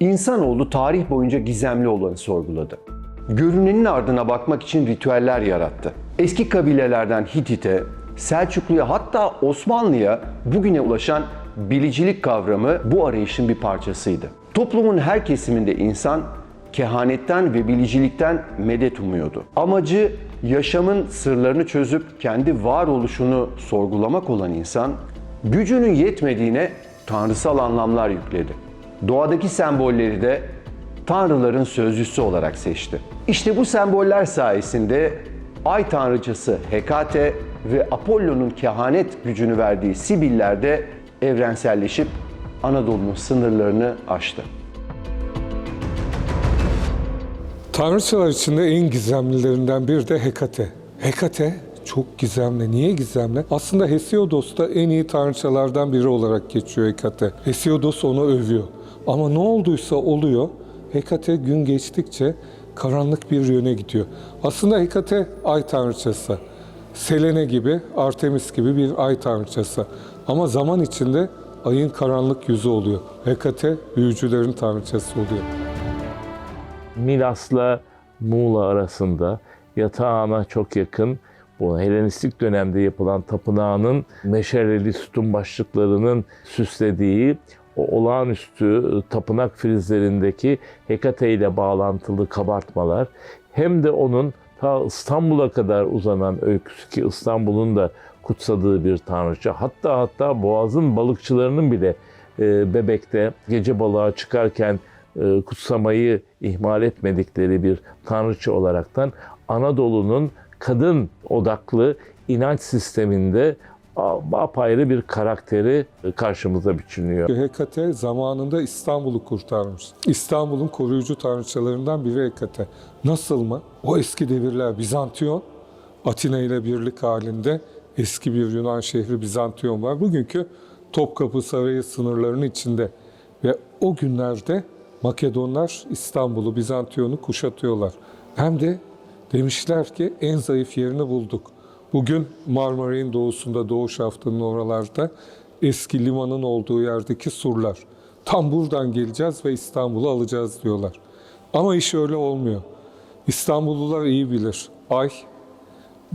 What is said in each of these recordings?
İnsanoğlu tarih boyunca gizemli olanı sorguladı. Görünenin ardına bakmak için ritüeller yarattı. Eski kabilelerden Hitit'e, Selçuklu'ya hatta Osmanlı'ya bugüne ulaşan bilicilik kavramı bu arayışın bir parçasıydı. Toplumun her kesiminde insan kehanetten ve bilicilikten medet umuyordu. Amacı yaşamın sırlarını çözüp kendi varoluşunu sorgulamak olan insan, gücünün yetmediğine tanrısal anlamlar yükledi. Doğadaki sembolleri de tanrıların sözcüsü olarak seçti. İşte bu semboller sayesinde ay tanrıçası Hekate ve Apollo'nun kehanet gücünü verdiği Sibiller de evrenselleşip Anadolu'nun sınırlarını aştı. Tanrıçalar içinde en gizemlilerinden biri de Hekate. Hekate çok gizemli. Niye gizemli? Aslında Hesiodos da en iyi tanrıçalardan biri olarak geçiyor Hekate. Hesiodos onu övüyor. Ama ne olduysa oluyor. Hekate gün geçtikçe karanlık bir yöne gidiyor. Aslında Hekate ay tanrıçası. Selene gibi, Artemis gibi bir ay tanrıçası. Ama zaman içinde ayın karanlık yüzü oluyor. Hekate büyücülerin tanrıçası oluyor. Milas'la Muğla arasında yatağına çok yakın bu Helenistik dönemde yapılan tapınağının meşaleli sütun başlıklarının süslediği o olağanüstü tapınak filizlerindeki Hekate ile bağlantılı kabartmalar hem de onun ta İstanbul'a kadar uzanan öyküsü ki İstanbul'un da kutsadığı bir tanrıça. Hatta hatta Boğaz'ın balıkçılarının bile e, Bebek'te gece balığa çıkarken e, kutsamayı ihmal etmedikleri bir tanrıça olaraktan Anadolu'nun kadın odaklı inanç sisteminde apayrı bir karakteri e, karşımıza biçiliyor. Hekate zamanında İstanbul'u kurtarmış. İstanbul'un koruyucu tanrıçalarından biri Hekate. Nasıl mı? O eski devirler Bizantiyon, Atina ile birlik halinde eski bir Yunan şehri Bizantiyon var. Bugünkü Topkapı Sarayı sınırlarının içinde. Ve o günlerde Makedonlar İstanbul'u, Bizantiyon'u kuşatıyorlar. Hem de demişler ki en zayıf yerini bulduk. Bugün Marmaray'ın doğusunda, Doğu Şaftı'nın oralarda eski limanın olduğu yerdeki surlar. Tam buradan geleceğiz ve İstanbul'u alacağız diyorlar. Ama iş öyle olmuyor. İstanbullular iyi bilir. Ay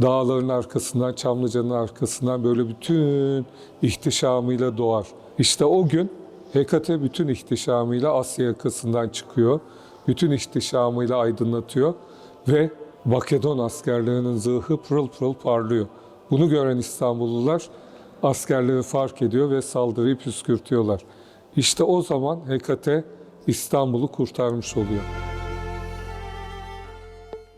dağların arkasından, Çamlıca'nın arkasından böyle bütün ihtişamıyla doğar. İşte o gün Hekate bütün ihtişamıyla Asya yakasından çıkıyor. Bütün ihtişamıyla aydınlatıyor ve Makedon askerlerinin zırhı pırıl pırıl parlıyor. Bunu gören İstanbullular askerleri fark ediyor ve saldırıyı püskürtüyorlar. İşte o zaman Hekate İstanbul'u kurtarmış oluyor.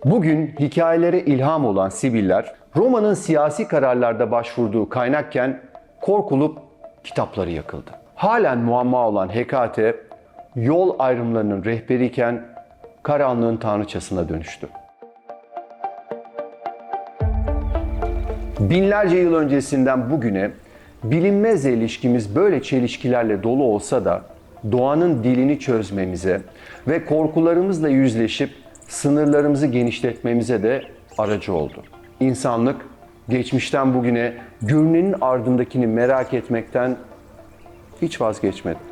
Bugün hikayelere ilham olan Sibiller, Roma'nın siyasi kararlarda başvurduğu kaynakken korkulup kitapları yakıldı. Halen muamma olan Hekate, yol ayrımlarının rehberiyken karanlığın tanrıçasına dönüştü. Binlerce yıl öncesinden bugüne bilinmezle ilişkimiz böyle çelişkilerle dolu olsa da doğanın dilini çözmemize ve korkularımızla yüzleşip sınırlarımızı genişletmemize de aracı oldu. İnsanlık geçmişten bugüne görünenin ardındakini merak etmekten hiç vazgeçmedi.